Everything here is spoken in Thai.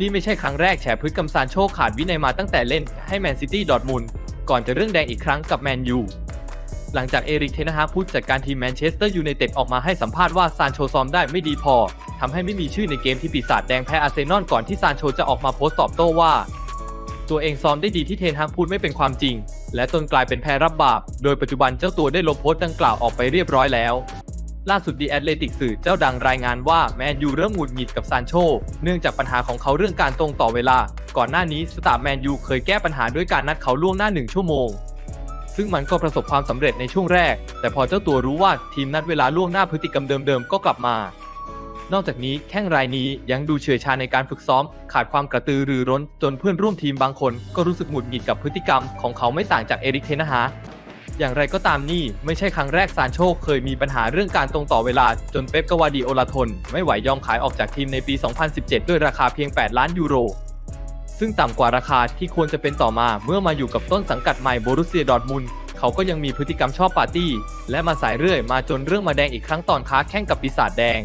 นี่ไม่ใช่ครั้งแรกแฉพฤติกรรมซานโชขาดวินัยมาตั้งแต่เล่นให้แมนซิตี้ดอร์ทมุนก่อนจะเรื่องแดงอีกครั้งกับแมนยูหลังจากเอริกเทนฮากผู้จัดการทีมแมนเชสเตอร์ยูไนเต็ดออกมาให้สัมภาษณ์ว่าซานโชซ้อมได้ไม่ดีพอทำให้ไม่มีชื่อในเกมที่ปีศาจแดงแพ้อาร์เซนอลก่อนที่ซานโชจะออกมาโพสต์ตอบโต้ว่า ตัวเองซ้อมได้ดีที่เทนฮากพูดไม่เป็นความจริง และตนกลายเป็นแพ้รับบาป โดยปัจจุบันเจ้าตัวได้ลบโพสต์ดังกล่าวออกไปเรียบร้อยแล้ว ล่าสุดดีแอตเลติกสื่อเจ้าดังรายงานว่าแมนยูเริ่มหงุดหงิดกับซานโช เนื่องจากปัญหาของเขาเรื่องการตรงต่อเวลา ก่อนหน้านี้สตาร์แมนยูเคยแก้ปัญหาด้วยการนัดเขาล่วงหน้าหนึ่งชั่วโมง ซึ่งมันก็ประสบความสำเร็จในช่วงแรก แต่พอเจ้าตัวรู้ว่าทีมนัดเวลาล่วงหน้าพฤติกรรมเดิมๆก็กลับมา นอกจากนี้แข้งรายนี้ยังดูเฉื่อยชาในการฝึกซ้อม ขาดความกระตือรือร้นจนเพื่อนร่วมทีมบางคน ก็รู้สึกหงุดหงิดกับพฤติกรรมของเขาไม่ต่างจากเอริกเทนฮา อย่างไรก็ตามนี่ไม่ใช่ครั้งแรกซานโชคเคยมีปัญหาเรื่องการตรงต่อเวลาจนเป๊ปกวาดิโอลาทน ไม่ไหวยอมขายออกจากทีมในปี 2017 ด้วยราคาเพียง 8 ล้านยูโร ซึ่งต่ำกว่าราคาที่ควรจะเป็นต่อมาเมื่อมาอยู่กับต้นสังกัดใหม่โบรุสเซียดอร์ทมุนเขาก็ยังมีพฤติกรรมชอบปาร์ตี้ และมาสายเรื่อยมาจนเรื่องมาแดงอีกครั้งตอนค้าแข่งกับปีศาจแดง